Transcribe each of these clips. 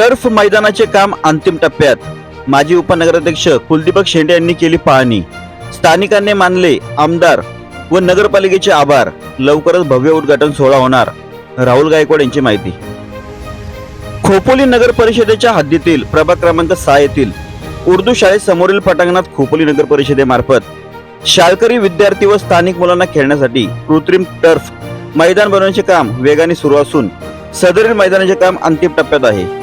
Turf मैदानाचे काम अंतिम टप्प्यात. माजी उपनगराध्यक्ष कुलदीपक शेंडे यांनी केली पाहणी. स्थानिकांनी मानले आमदार व नगरपालिकेचे आभार. लवकरच भव्य उद्घाटन सोहळा होणार. राहुल गायकवाड यांची माहिती. खोपोली नगर परिषदेच्या हद्दीतील प्रभाग क्रमांक सहा येथील उर्दू शाळेसमोरील पटांगणात खोपोली नगर परिषदेमार्फत शाळकरी विद्यार्थी व स्थानिक मुलांना खेळण्यासाठी कृत्रिम टर्फ मैदान बनवण्याचे काम वेगाने सुरू असून सदरील मैदानाचे काम अंतिम टप्प्यात आहे.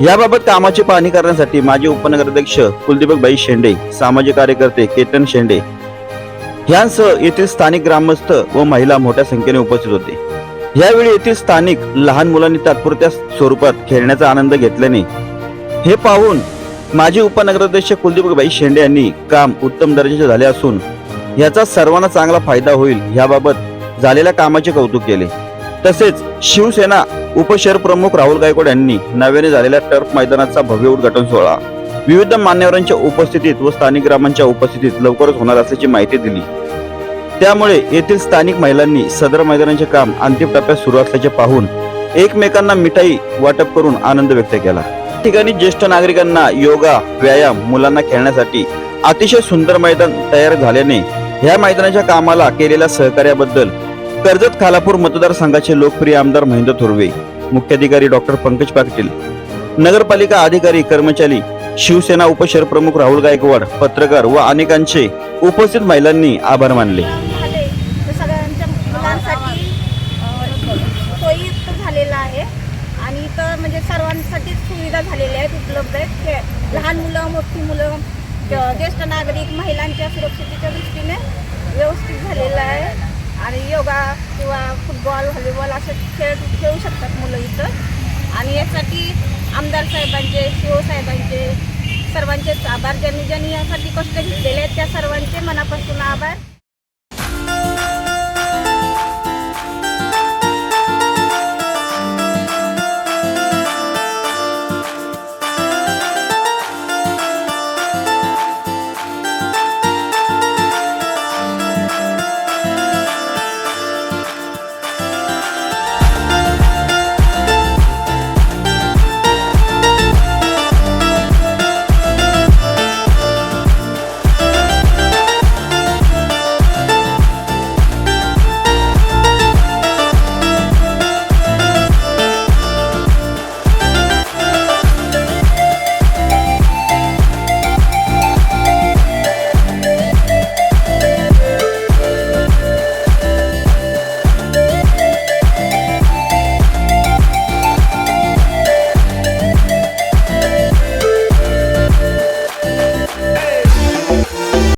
याबाबत कामाची पाहणी करण्यासाठी माजी उपनगराध्यक्ष कुलदीपकबाई शेंडे सामाजिक कार्यकर्ते केतन शेंडे यांसह येथील स्थानिक ग्रामस्थ व महिला मोठ्या संख्येने उपस्थित होते. यावेळी येथील स्थानिक लहान मुलांनी तात्पुरत्या स्वरूपात खेळण्याचा आनंद घेतल्याने हे पाहून माजी उपनगराध्यक्ष कुलदीपबाई शेंडे यांनी काम उत्तम दर्जाचे झाले असून याचा सर्वांना चांगला फायदा होईल याबाबत झालेल्या कामाचे कौतुक केले. तसेच शिवसेना उपशहर प्रमुख राहुल गायकवाड यांनी नव्याने झालेल्या टर्फ मैदानाचा भव्य उद्घाटन सोहळा. विविध मान्यवरांच्या उपस्थितीत व स्थानिक ग्रामांच्या उपस्थितीत लवकरच होणार असल्याची माहिती दिली. त्यामुळे येथील स्थानिक महिलांनी सदर मैदानाचे काम अंतिम टप्प्यात सुरू असल्याचे पाहून एकमेकांना मिठाई वाटप करून आनंद व्यक्त केला. ठिकाणी ज्येष्ठ नागरिकांना योगा व्यायाम मुलांना खेळण्यासाठी अतिशय सुंदर मैदान तयार झाल्याने ह्या मैदानाच्या कामाला केलेल्या सहकार्याबद्दल कर्जत खालापूर मतदारसंघाचे लोकप्रिय आमदार महेंद्र थोरवे मुख्याधिकारी डॉक्टर पंकज पाटील नगरपालिका अधिकारी कर्मचारी शिवसेना उपशहर प्रमुख राहुल गायकवाड पत्रकार व अनेकांचे उपस्थित महिलांनी आभार मानले. सगळ्यांच्या मुलांसाठी सोयीयुक्त आहे आणि तर म्हणजे सर्वांसाठी सुविधा झालेल्या आहेत उपलब्ध आहेत. लहान मुलं मोठी मुलं ज्येष्ठ नागरिक महिलांच्या सुरक्षितेच्या दृष्टीने व्यवस्थित झालेलं आहे आणि योगा किंवा फुटबॉल व्हॉलीबॉल असे खेळ खेळू शकतात मुलं इथं. आणि यासाठी आमदार साहेबांचे शिव साहेबांचे सर्वांचेच आभार ज्यांनी ज्यांनी यासाठी कष्ट घेतलेले आहेत त्या सर्वांचे मनापासून आभार.